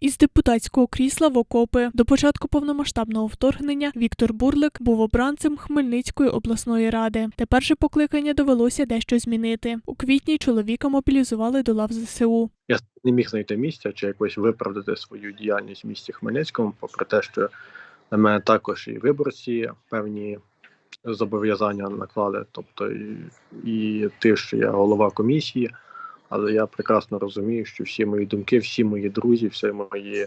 Із депутатського крісла в окопи до початку повномасштабного вторгнення Віктор Бурлик був обранцем Хмельницької обласної ради. Тепер же покликання довелося дещо змінити. У квітні чоловіка мобілізували до лав ЗСУ. Я не міг знайти місця чи якось виправдати свою діяльність в місті Хмельницькому, попри те, що на мене також і виборці певні зобов'язання наклали, тобто і, і те, що я голова комісії, але я прекрасно розумію, що всі мої думки, всі мої друзі, всі мої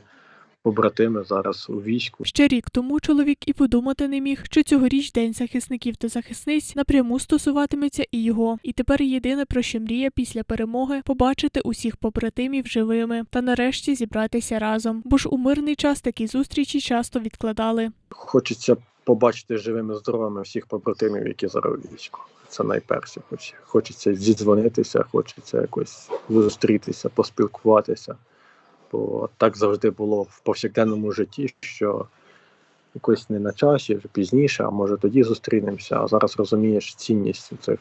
побратими зараз у війську. Ще рік тому чоловік і подумати не міг, що цьогоріч День захисників та захисниць напряму стосуватиметься і його. І тепер єдине про що мріє після перемоги побачити усіх побратимів живими та нарешті зібратися разом. Бо ж у мирний час такі зустрічі часто відкладали. Хочеться побачити живими, здоровими всіх побратимів, які зараз у війську. Це найперше. Хоч- Хочеться зідзвонитися, хочеться якось зустрітися, поспілкуватися. Бо так завжди було в повсякденному житті, що якось не на часі, пізніше, а може тоді зустрінемося. А зараз розумієш цінність цих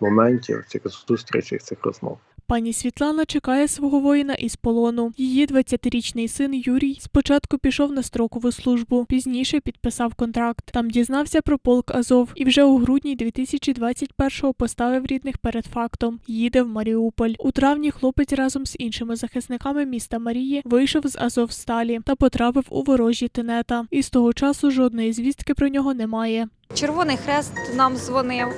моментів, цих зустрічей, цих розмов. Пані Світлана чекає свого воїна із полону. Її 20-річний син Юрій спочатку пішов на строкову службу, пізніше підписав контракт. Там дізнався про полк Азов і вже у грудні 2021-го поставив рідних перед фактом. Їде в Маріуполь. У травні хлопець разом з іншими захисниками міста Марії вийшов з Азовсталі та потрапив у ворожі тенета. І з того часу жодної звістки про нього немає. Червоний Хрест нам дзвонив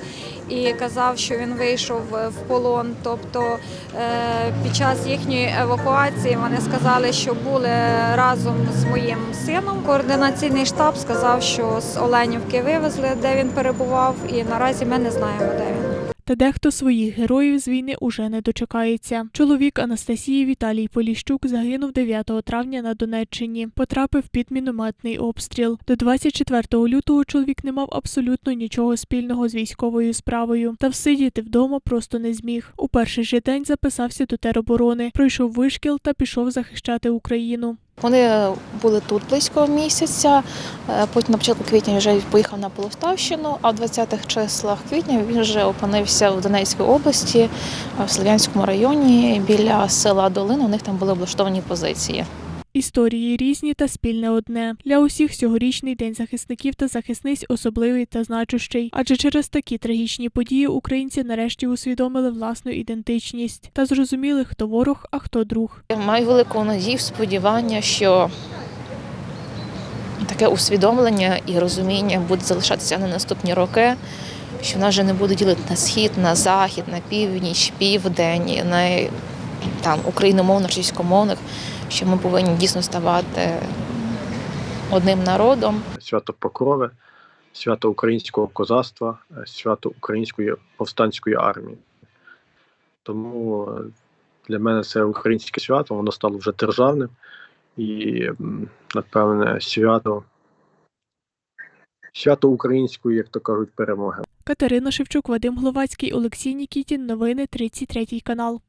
і казав, що він вийшов в полон. Тобто е, під час їхньої евакуації вони сказали, що були разом з моїм сином. Координаційний штаб сказав, що з Оленівки вивезли, де він перебував, і наразі ми не знаємо, де він. Та дехто своїх героїв з війни уже не дочекається. Чоловік Анастасії Віталій Поліщук загинув 9 травня на Донеччині. Потрапив під мінометний обстріл. До 24 лютого чоловік не мав абсолютно нічого спільного з військовою справою. Та всидіти вдома просто не зміг. У перший же день записався до тероборони, пройшов вишкіл та пішов захищати Україну. Вони були тут близько місяця. е, Потім на початку квітня вже поїхав на Полтавщину, а в 20-х числах квітня він вже опинився в Донецькій області, е, в Слов'янському районі біля села Долина. У них там були облаштовані позиції. Історії різні та спільне одне. Для усіх сьогорічний день захисників та захисниць особливий та значущий. Адже через такі трагічні події українці нарешті усвідомили власну ідентичність та зрозуміли, хто ворог, а хто друг. Я маю велику надію, сподівання, що таке усвідомлення і розуміння буде залишатися на наступні роки, що нас вже не буде ділити на схід, на захід, на північ, південь, на там україномовних, російськомовних, що ми повинні дійсно ставати одним народом. свято Покрови, свято українського козацтва, свято української повстанської армії. Тому е, для мене це українське свято, воно стало вже державним і, напевне, свято, свято української, як то кажуть, перемоги. Катерина Шевчук, Вадим Гловацький, Олексій Нікітін. Новини 33 канал.